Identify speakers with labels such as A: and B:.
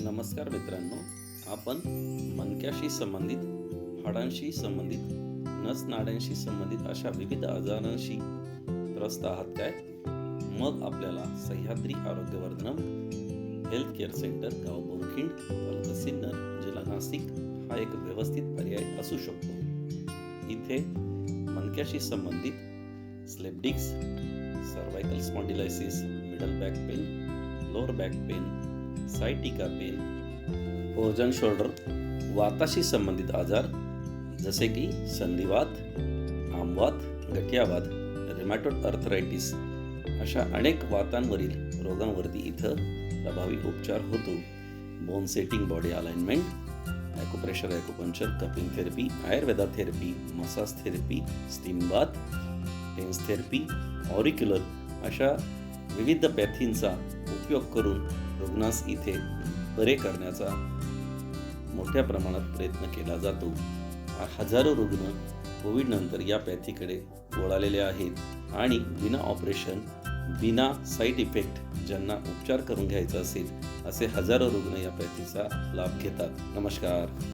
A: नमस्कार मित्रांनो आपण मणक्याशी संबंधित हाडांशी संबंधित नस नाड्यांशी संबंधित अशा विविध आजारांशी त्रस्त आहात काय? मग आपल्याला Sahyadri Arogyavardhanam health care center गाव बोरखिंड तालुका सिन्नर जिल्हा नाशिक हा एक व्यवस्थित पर्याय असू शकतो. इथे मणक्याशी संबंधित slip disc cervical spondylosis middle back pain lower back pain sciatica pain frozen shoulder वाताशी संबंधित आजार जसे की संधिवात आमवात गठियावात रेमॅटोड अर्थरायटिस अशा अनेक वातांवरील रोगांवरती इथं प्रभावी उपचार होतो. Bone setting body alignment acupressure acupuncture cupping therapy Ayurveda therapy massage therapy steam bath TENS therapy auricular अशा विविध पॅथींचा उपयोग करून रुग्णास इथे बरे करण्याचा मोठ्या प्रमाणात प्रयत्न केला जातो. हजारो रुग्ण कोविडनंतर या पॅथीकडे वळालेले आहेत आणि बिना ऑपरेशन बिना साईड इफेक्ट ज्यांना उपचार करून घ्यायचा असेल असे हजारो रुग्ण या पॅथीचा लाभ घेतात. नमस्कार.